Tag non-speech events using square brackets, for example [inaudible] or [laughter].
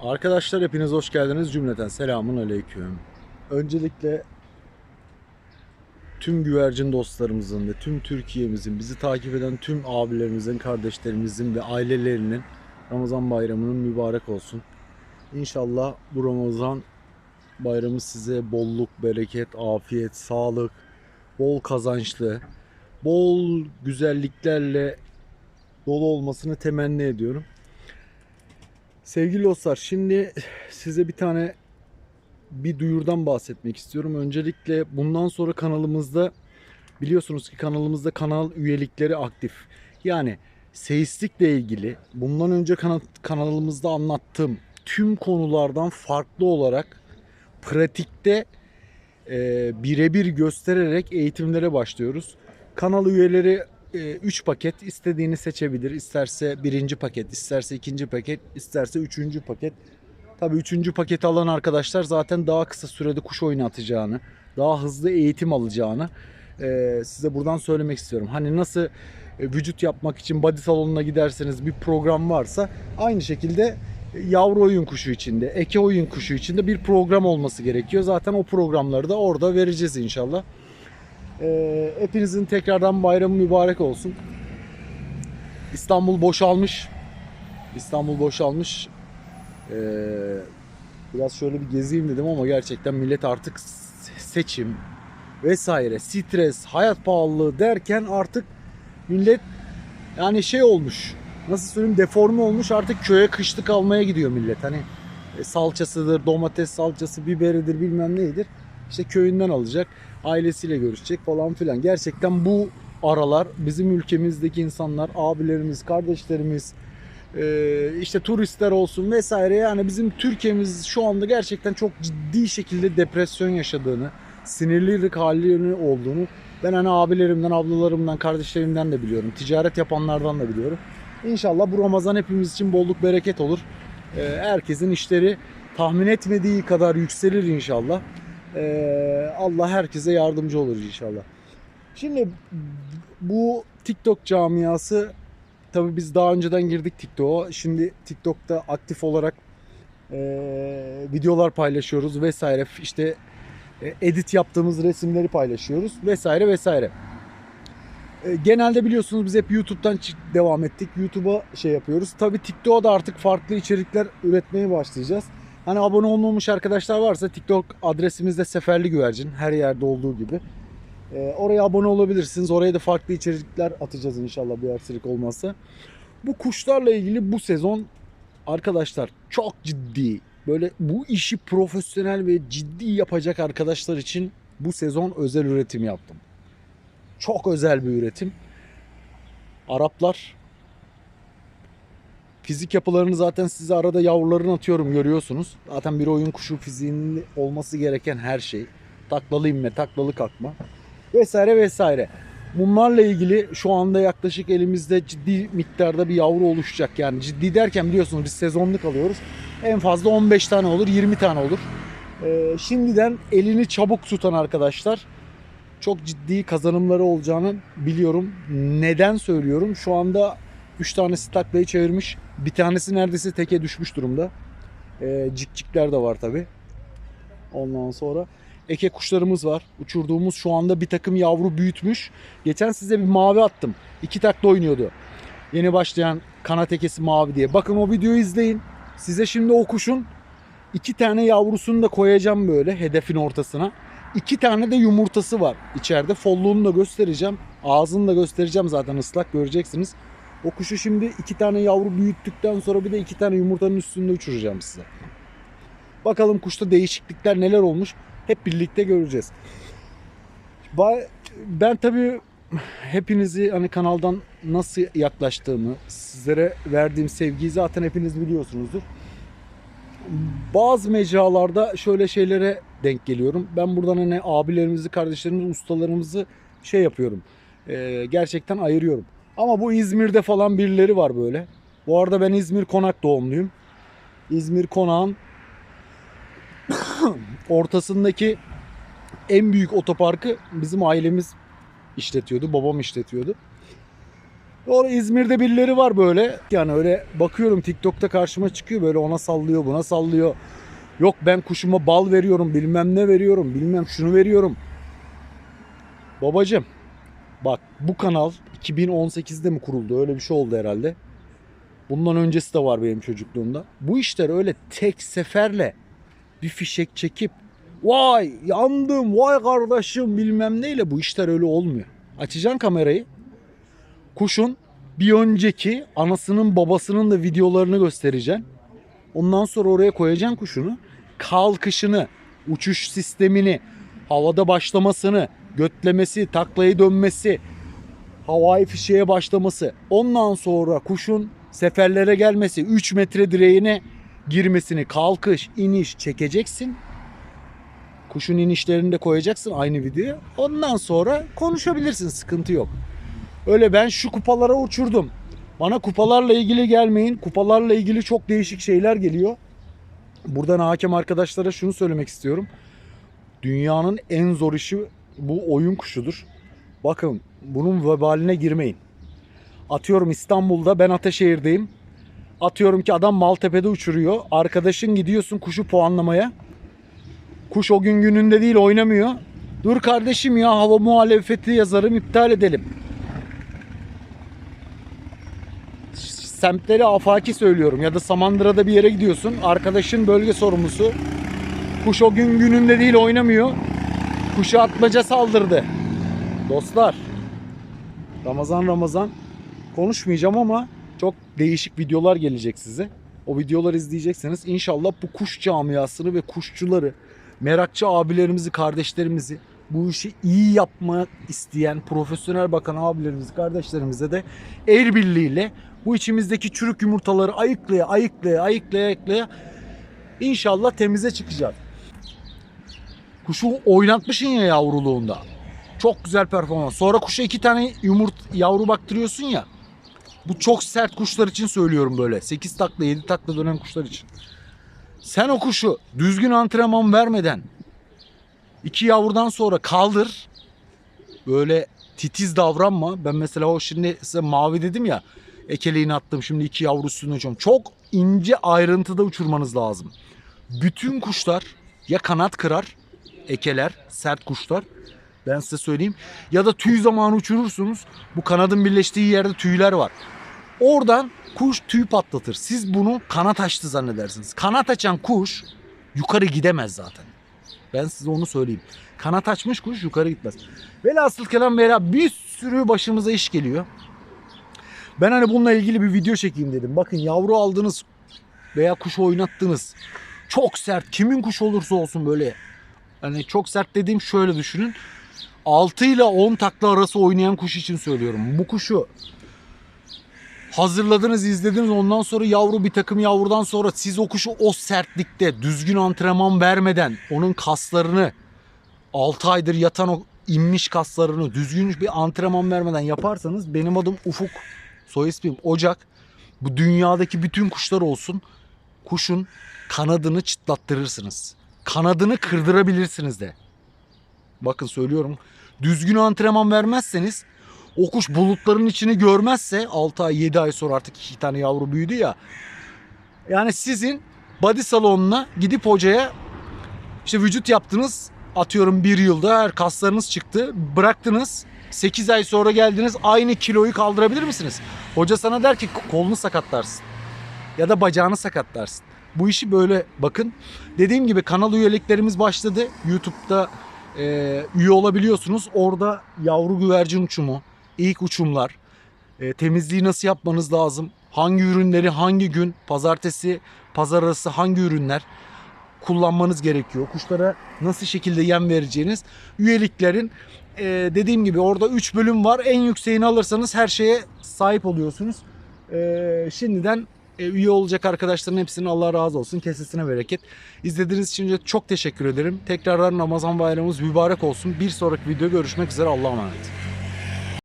Arkadaşlar hepiniz hoş geldiniz cümleten selamun aleyküm. Öncelikle tüm güvercin dostlarımızın ve tüm Türkiye'mizin bizi takip eden tüm abilerimizin, kardeşlerimizin ve ailelerinin Ramazan bayramının mübarek olsun. İnşallah bu Ramazan bayramı size bolluk, bereket, afiyet, sağlık, bol kazançlı, bol güzelliklerle dolu olmasını temenni ediyorum. Sevgili dostlar şimdi size bir tane bir duyurdan bahsetmek istiyorum. Öncelikle bundan sonra kanalımızda biliyorsunuz ki kanalımızda kanal üyelikleri aktif. Yani seyislikle ilgili bundan önce kana- kanalımızda anlattığım tüm konulardan farklı olarak pratikte e, birebir göstererek eğitimlere başlıyoruz. Kanal üyeleri 3 paket istediğini seçebilir. İsterse birinci paket, isterse ikinci paket, isterse üçüncü paket. Tabii üçüncü paketi alan arkadaşlar zaten daha kısa sürede kuş oynatacağını, daha hızlı eğitim alacağını e, size buradan söylemek istiyorum. Hani nasıl e, vücut yapmak için body salonuna giderseniz bir program varsa aynı şekilde yavru oyun kuşu içinde, eke oyun kuşu içinde bir program olması gerekiyor. Zaten o programları da orada vereceğiz inşallah. Ee, hepinizin tekrardan bayramı mübarek olsun. İstanbul boşalmış. İstanbul boşalmış. Ee, biraz şöyle bir gezeyim dedim ama gerçekten millet artık seçim vesaire, stres, hayat pahalılığı derken artık millet yani şey olmuş. Nasıl söyleyeyim deforme olmuş artık köye kışlık almaya gidiyor millet. Hani e, salçasıdır, domates salçası, biberidir bilmem neydir. İşte köyünden alacak ailesiyle görüşecek falan filan. Gerçekten bu aralar bizim ülkemizdeki insanlar, abilerimiz, kardeşlerimiz, e, işte turistler olsun vesaire yani bizim Türkiye'miz şu anda gerçekten çok ciddi şekilde depresyon yaşadığını, sinirlilik hallerinin olduğunu ben hani abilerimden, ablalarımdan, kardeşlerimden de biliyorum. Ticaret yapanlardan da biliyorum. İnşallah bu Ramazan hepimiz için bolluk bereket olur. E, herkesin işleri tahmin etmediği kadar yükselir inşallah. Ee, Allah herkese yardımcı olur inşallah. Şimdi bu TikTok camiası tabii biz daha önceden girdik TikTok'a. Şimdi TikTok'ta aktif olarak e, videolar paylaşıyoruz vesaire. İşte e, edit yaptığımız resimleri paylaşıyoruz vesaire vesaire. E, genelde biliyorsunuz biz hep YouTube'dan devam ettik. YouTube'a şey yapıyoruz. Tabii TikTok'a da artık farklı içerikler üretmeye başlayacağız. Hani abone olmamış arkadaşlar varsa TikTok adresimizde Seferli Güvercin her yerde olduğu gibi. Ee, oraya abone olabilirsiniz. Oraya da farklı içerikler atacağız inşallah bir aksilik olmazsa. Bu kuşlarla ilgili bu sezon arkadaşlar çok ciddi böyle bu işi profesyonel ve ciddi yapacak arkadaşlar için bu sezon özel üretim yaptım. Çok özel bir üretim. Araplar Fizik yapılarını zaten size arada yavrularını atıyorum görüyorsunuz. Zaten bir oyun kuşu fiziğinin olması gereken her şey. Taklalı inme, taklalı kalkma vesaire vesaire. Bunlarla ilgili şu anda yaklaşık elimizde ciddi miktarda bir yavru oluşacak. Yani ciddi derken biliyorsunuz biz sezonluk alıyoruz. En fazla 15 tane olur, 20 tane olur. Ee, şimdiden elini çabuk tutan arkadaşlar çok ciddi kazanımları olacağını biliyorum. Neden söylüyorum? Şu anda 3 tanesi taklayı çevirmiş. Bir tanesi neredeyse teke düşmüş durumda. Ee, cikcikler de var tabi. Ondan sonra eke kuşlarımız var. Uçurduğumuz şu anda bir takım yavru büyütmüş. Geçen size bir mavi attım. İki takla oynuyordu. Yeni başlayan kanat ekesi mavi diye. Bakın o videoyu izleyin. Size şimdi o kuşun iki tane yavrusunu da koyacağım böyle hedefin ortasına. İki tane de yumurtası var içeride. Folluğunu da göstereceğim. Ağzını da göstereceğim zaten ıslak göreceksiniz. O kuşu şimdi iki tane yavru büyüttükten sonra bir de iki tane yumurtanın üstünde uçuracağım size. Bakalım kuşta değişiklikler neler olmuş hep birlikte göreceğiz. Ben tabii hepinizi hani kanaldan nasıl yaklaştığımı, sizlere verdiğim sevgiyi zaten hepiniz biliyorsunuzdur. Bazı mecralarda şöyle şeylere denk geliyorum. Ben buradan hani abilerimizi, kardeşlerimizi, ustalarımızı şey yapıyorum. Gerçekten ayırıyorum. Ama bu İzmir'de falan birileri var böyle. Bu arada ben İzmir Konak doğumluyum. İzmir Konak'ın [coughs] ortasındaki en büyük otoparkı bizim ailemiz işletiyordu. Babam işletiyordu. Orada İzmir'de birileri var böyle. Yani öyle bakıyorum TikTok'ta karşıma çıkıyor böyle ona sallıyor buna sallıyor. Yok ben kuşuma bal veriyorum bilmem ne veriyorum bilmem şunu veriyorum. Babacım bak bu kanal 2018'de mi kuruldu öyle bir şey oldu herhalde. Bundan öncesi de var benim çocukluğumda. Bu işler öyle tek seferle bir fişek çekip vay yandım vay kardeşim bilmem neyle bu işler öyle olmuyor. Açacaksın kamerayı. Kuşun bir önceki anasının babasının da videolarını göstereceksin. Ondan sonra oraya koyacaksın kuşunu. Kalkışını, uçuş sistemini, havada başlamasını, götlemesi, taklayı dönmesi, havai fişeğe başlaması. Ondan sonra kuşun seferlere gelmesi, 3 metre direğine girmesini, kalkış, iniş çekeceksin. Kuşun inişlerini de koyacaksın aynı videoya. Ondan sonra konuşabilirsin, sıkıntı yok. Öyle ben şu kupalara uçurdum. Bana kupalarla ilgili gelmeyin. Kupalarla ilgili çok değişik şeyler geliyor. Buradan hakem arkadaşlara şunu söylemek istiyorum. Dünyanın en zor işi bu oyun kuşudur. Bakın bunun vebaline girmeyin. Atıyorum İstanbul'da ben Ataşehir'deyim. Atıyorum ki adam Maltepe'de uçuruyor. Arkadaşın gidiyorsun kuşu puanlamaya. Kuş o gün gününde değil oynamıyor. Dur kardeşim ya hava muhalefeti yazarım iptal edelim. Semtleri afaki söylüyorum ya da Samandıra'da bir yere gidiyorsun. Arkadaşın bölge sorumlusu. Kuş o gün gününde değil oynamıyor. Kuşu atmaca saldırdı. Dostlar Ramazan Ramazan konuşmayacağım ama çok değişik videolar gelecek size. O videoları izleyecekseniz inşallah bu kuş camiasını ve kuşçuları, merakçı abilerimizi, kardeşlerimizi bu işi iyi yapmak isteyen profesyonel bakan abilerimizi, kardeşlerimize de el birliğiyle bu içimizdeki çürük yumurtaları ayıklaya, ayıklaya, ayıklaya, ayıklaya inşallah temize çıkacak. Kuşu oynatmışsın ya yavruluğunda. Çok güzel performans. Sonra kuşa iki tane yumurt yavru baktırıyorsun ya. Bu çok sert kuşlar için söylüyorum böyle. 8 takla 7 takla dönen kuşlar için. Sen o kuşu düzgün antrenman vermeden iki yavrudan sonra kaldır. Böyle titiz davranma. Ben mesela o şimdi size mavi dedim ya. Ekeleğini attım şimdi iki yavru üstüne uçuyorum. Çok ince ayrıntıda uçurmanız lazım. Bütün kuşlar ya kanat kırar ekeler sert kuşlar ben size söyleyeyim. Ya da tüy zamanı uçurursunuz. Bu kanadın birleştiği yerde tüyler var. Oradan kuş tüy patlatır. Siz bunu kanat açtı zannedersiniz. Kanat açan kuş yukarı gidemez zaten. Ben size onu söyleyeyim. Kanat açmış kuş yukarı gitmez. Velhasıl kelam veya bir sürü başımıza iş geliyor. Ben hani bununla ilgili bir video çekeyim dedim. Bakın yavru aldınız veya kuş oynattınız. Çok sert. Kimin kuş olursa olsun böyle. Hani çok sert dediğim şöyle düşünün. 6 ile 10 takla arası oynayan kuş için söylüyorum. Bu kuşu hazırladınız, izlediniz. Ondan sonra yavru bir takım yavrudan sonra siz o kuşu o sertlikte düzgün antrenman vermeden onun kaslarını 6 aydır yatan o inmiş kaslarını düzgün bir antrenman vermeden yaparsanız benim adım Ufuk. Soy ismim Ocak. Bu dünyadaki bütün kuşlar olsun. Kuşun kanadını çıtlattırırsınız. Kanadını kırdırabilirsiniz de. Bakın söylüyorum. Düzgün antrenman vermezseniz o kuş bulutların içini görmezse 6 ay 7 ay sonra artık iki tane yavru büyüdü ya. Yani sizin body salonuna gidip hocaya işte vücut yaptınız atıyorum bir yılda her kaslarınız çıktı bıraktınız 8 ay sonra geldiniz aynı kiloyu kaldırabilir misiniz? Hoca sana der ki kolunu sakatlarsın ya da bacağını sakatlarsın. Bu işi böyle bakın. Dediğim gibi kanal üyeliklerimiz başladı. YouTube'da e, üye olabiliyorsunuz. Orada yavru güvercin uçumu, ilk uçumlar, e, temizliği nasıl yapmanız lazım, hangi ürünleri hangi gün, pazartesi, pazar arası hangi ürünler kullanmanız gerekiyor. Kuşlara nasıl şekilde yem vereceğiniz üyeliklerin e, dediğim gibi orada 3 bölüm var. En yükseğini alırsanız her şeye sahip oluyorsunuz. E, şimdiden üye olacak arkadaşların hepsinin Allah razı olsun. Kesesine bereket. İzlediğiniz için çok teşekkür ederim. Tekrardan Ramazan bayramımız mübarek olsun. Bir sonraki video görüşmek üzere. Allah'a emanet.